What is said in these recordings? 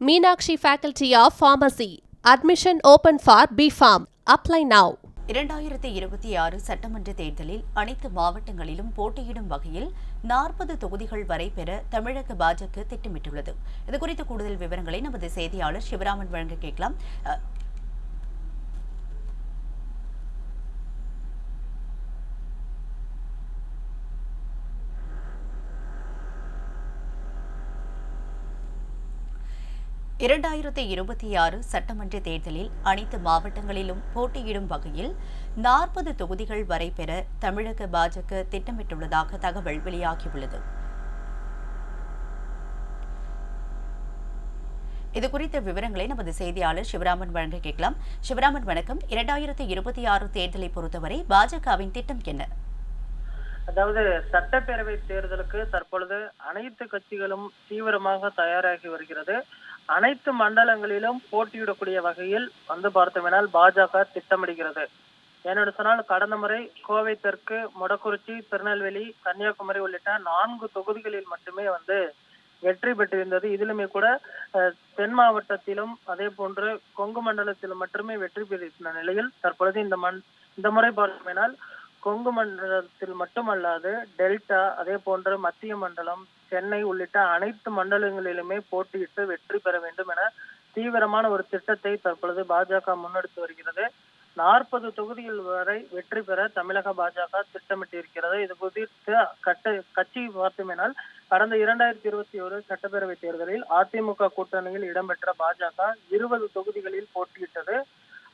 Meenakshi faculty of pharmacy admission open for B Pharm apply now இரண்டாயிரத்தி இருபத்தி ஆறு சட்டமன்ற தேர்தலில் அனைத்து மாவட்டங்களிலும் போட்டியிடும் வகையில் நாற்பது தொகுதிகள் வரை பெற தமிழக பாஜக திட்டமிட்டுள்ளது. இதுகுறித்த கூடுதல் விவரங்களை நமது செய்தியாளர் சிவராமன் வழங்க கேட்கலாம். இரண்டாயிரத்தி இருபத்தி ஆறு சட்டமன்ற தேர்தலில் அனைத்து மாவட்டங்களிலும் போட்டியிடும் வகையில் நாற்பது தொகுதிகள் வரை பெற தமிழக பாஜக திட்டமிட்டுள்ளதாக தகவல் வெளியாகியுள்ளது. இது குறித்த விவரங்களை நமது செய்தியாளர் சிவராமன் வழங்க கேட்கலாம். சிவராமன் வணக்கம். இரண்டாயிரத்தி இருபத்தி ஆறு தேர்தலை பொறுத்தவரை பாஜகவின் திட்டம் என்ன? அதாவது சட்டப்பேரவை தேர்தலுக்கு தற்பொழுது அனைத்து கட்சிகளும் தீவிரமாக தயாராகி வருகிறது. அனைத்து மண்டலங்களிலும் போட்டியிடக்கூடிய வகையில் வந்து பார்த்தோம்னால் பாஜக திட்டமிடுகிறது. ஏனென்று சொன்னால் கடந்த முறை கோவை தெற்கு மொடக்குறிச்சி திருநெல்வேலி கன்னியாகுமரி உள்ளிட்ட நான்கு தொகுதிகளில் மட்டுமே வந்து வெற்றி பெற்றிருந்தது. இதிலுமே கூட அஹ், தென் மாவட்டத்திலும் அதே போன்று கொங்கு மண்டலத்திலும் மட்டுமே வெற்றி பெற்றிருந்த நிலையில் தற்பொழுது இந்த மண் இந்த முறை பார்த்தோம்னால் கொங்கு மண்டலத்தில் மட்டுமல்லாது டெல்டா அதே போன்ற மத்திய மண்டலம் சென்னை உள்ளிட்ட அனைத்து மண்டலங்களிலுமே போட்டியிட்டு வெற்றி பெற வேண்டும் என தீவிரமான ஒரு திட்டத்தை தற்பொழுது பாஜக முன்னெடுத்து வருகிறது. நாற்பது தொகுதிகள் வரை வெற்றி பெற தமிழக பாஜக திட்டமிட்டிருக்கிறது. இது குறித்து கட்ட கட்சி பார்த்தோமேனால் கடந்த இரண்டாயிரத்தி இருபத்தி ஒரு சட்டப்பேரவை தேர்தலில் அதிமுக கூட்டணியில் இடம்பெற்ற பாஜக இருபது தொகுதிகளில் போட்டியிட்டது.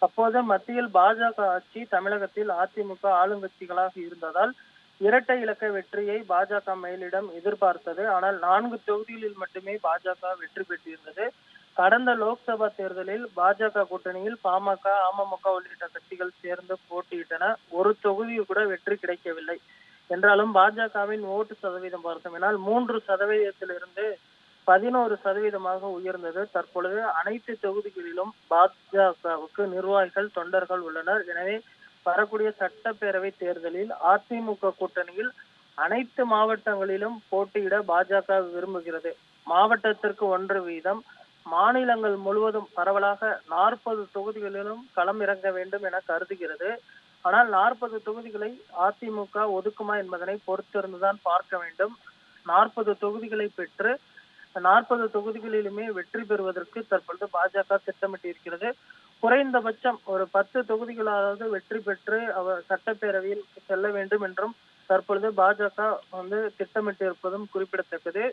அப்போது மத்தியில் பாஜக ஆட்சி தமிழகத்தில் அதிமுக ஆளுங்கட்சிகளாக இருந்ததால் இரட்டை இலக்க வெற்றியை பாஜக மேலிடம் எதிர்பார்த்தது. ஆனால் நான்கு தொகுதிகளில் மட்டுமே பாஜக வெற்றி பெற்றிருந்தது. கடந்த லோக்சபா தேர்தலில் பாஜக கூட்டணியில் பாமக அமமுக உள்ளிட்ட கட்சிகள் சேர்ந்து போட்டியிட்டன. ஒரு தொகுதியில் கூட வெற்றி கிடைக்கவில்லை. என்றாலும் பாஜகவின் ஓட்டு சதவீதம் பார்த்தோம்னால் மூன்று சதவீதத்திலிருந்து பதினோரு சதவீதமாக உயர்ந்தது. தற்பொழுது அனைத்து தொகுதிகளிலும் பாஜகவுக்கு நிர்வாகிகள் தொண்டர்கள் உள்ளனர். எனவே வரக்கூடிய சட்டப்பேரவை தேர்தலில் அதிமுக கூட்டணியில் அனைத்து மாவட்டங்களிலும் போட்டியிட பாஜக விரும்புகிறது. மாவட்டத்திற்கு ஒன்று வீதம். மாநிலங்கள் முழுவதும் பரவலாக நாற்பது தொகுதிகளிலும் களம் இறங்க வேண்டும் என கருதுகிறது. ஆனால் நாற்பது தொகுதிகளை அதிமுக ஒதுக்குமா என்பதனை பொறுத்திருந்துதான் பார்க்க வேண்டும். நாற்பது தொகுதிகளை பெற்று நாற்பது தொகுதிகளிலுமே வெற்றி பெறுவதற்கு தற்பொழுது பாஜக திட்டமிட்டு இருக்கிறது குறைந்தபட்சம் ஒரு பத்து தொகுதிகளாவது வெற்றி பெற்று அவர் சட்டப்பேரவையில் செல்ல வேண்டும் என்றும் தற்பொழுது பாஜக வந்து திட்டமிட்டிருப்பதும் குறிப்பிடத்தக்கது.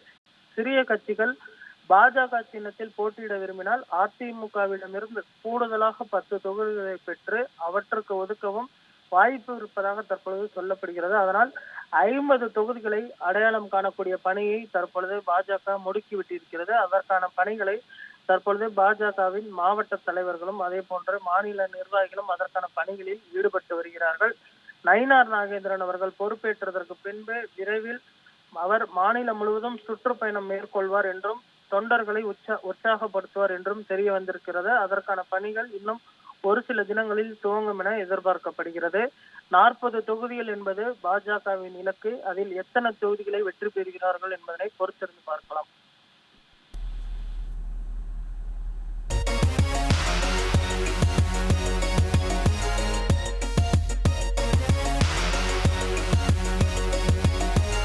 சிறிய கட்சிகள் பாஜக சின்னத்தில் போட்டியிட விரும்பினால் அதிமுகவிடமிருந்து கூடுதலாக பத்து தொகுதிகளை பெற்று அவற்றுக்கு ஒதுக்கவும் வாய்ப்பு இருப்பதாக தற்பொழுது சொல்லப்படுகிறது. அதனால் ஐம்பது தொகுதிகளை அடையாளம் காணக்கூடிய பணியை தற்பொழுது பாஜக முடுக்கிவிட்டிருக்கிறது. அதற்கான பணிகளை தற்பொழுது பாஜகவின் மாவட்ட தலைவர்களும் அதே போன்று மாநில நிர்வாகிகளும் அதற்கான பணிகளில் ஈடுபட்டு வருகிறார்கள். நயினார் நாகேந்திரன் அவர்கள் பொறுப்பேற்றதற்கு பின்பு விரைவில் அவர் மாநிலம் முழுவதும் சுற்றுப்பயணம் மேற்கொள்வார் என்றும் தொண்டர்களை உற்சா உற்சாகப்படுத்துவார் என்றும் தெரிய வந்திருக்கிறது அதற்கான பணிகள் இன்னும் ஒரு சில தினங்களில் துவங்கும் என எதிர்பார்க்கப்படுகிறது. நாற்பது தொகுதிகள் என்பது பாஜகவின் இலக்கு. அதில் எத்தனை தொகுதிகளை வெற்றி பெறுகிறார்கள் என்பதனை பொறுத்திருந்து